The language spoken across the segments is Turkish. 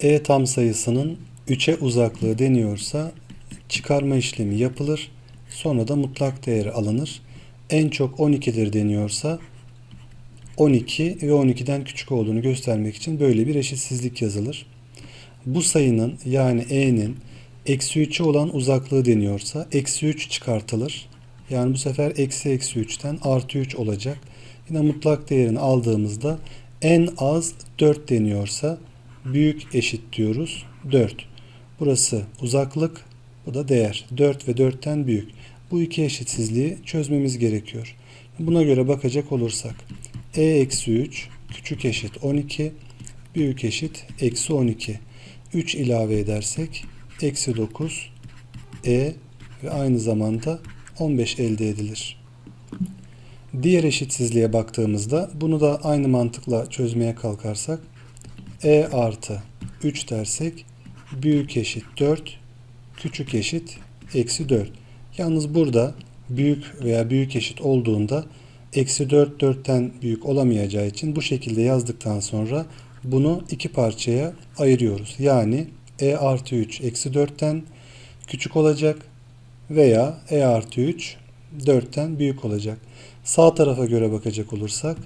E tam sayısının 3'e uzaklığı deniyorsa çıkarma işlemi yapılır. Sonra da mutlak değeri alınır. En çok 12'dir deniyorsa 12 ve 12'den küçük olduğunu göstermek için böyle bir eşitsizlik yazılır. Bu sayının yani e'nin eksi 3'e olan uzaklığı deniyorsa eksi 3 çıkartılır. Yani bu sefer eksi eksi 3'ten artı 3 olacak. Yine mutlak değerini aldığımızda en az 4 deniyorsa büyük eşit diyoruz 4. Burası uzaklık, bu da değer. 4 ve 4'ten büyük. Bu iki eşitsizliği çözmemiz gerekiyor. Buna göre bakacak olursak e eksi 3 küçük eşit 12 büyük eşit eksi 12. 3 ilave edersek eksi 9 e ve aynı zamanda 15 elde edilir. Diğer eşitsizliğe baktığımızda bunu da aynı mantıkla çözmeye kalkarsak e artı 3 dersek büyük eşit 4 küçük eşit eksi 4. Yalnız burada büyük veya büyük eşit olduğunda eksi 4 4'ten büyük olamayacağı için bu şekilde yazdıktan sonra bunu iki parçaya ayırıyoruz. Yani e artı 3 eksi 4'ten küçük olacak veya e artı 3 4'ten büyük olacak. Sağ tarafa göre bakacak olursak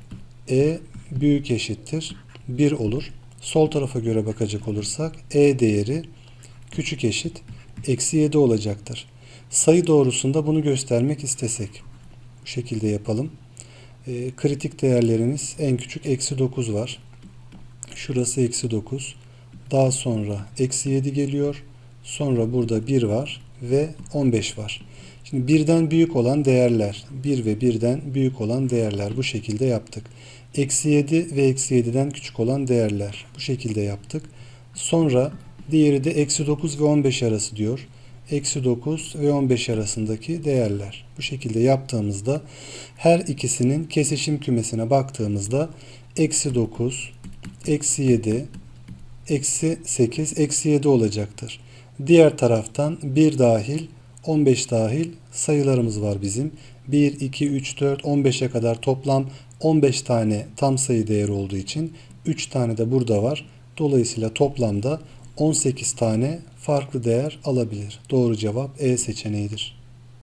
e büyük eşittir 1 olur. Sol tarafa göre bakacak olursak e değeri küçük eşit eksi 7 olacaktır. Sayı doğrusunda bunu göstermek istesek bu şekilde yapalım. E, kritik değerlerimiz en küçük eksi 9 var. Şurası eksi 9. Daha sonra eksi 7 geliyor. Sonra burada 1 var ve 15 var. Şimdi birden büyük olan değerler, 1 ve 1'den büyük olan değerler bu şekilde yaptık. Eksi 7 ve eksi 7'den küçük olan değerler bu şekilde yaptık. Sonra diğeri de eksi 9 ve 15 arası diyor. Eksi 9 ve 15 arasındaki değerler. Bu şekilde yaptığımızda her ikisinin kesişim kümesine baktığımızda eksi 9, eksi 7, eksi 8, eksi 7 olacaktır. Diğer taraftan 1 dahil 15 dahil sayılarımız var bizim. 1, 2, 3, 4, 15'e kadar toplam 15 tane tam sayı değeri olduğu için 3 tane de burada var. Dolayısıyla toplamda 18 tane farklı değer alabilir. Doğru cevap E seçeneğidir.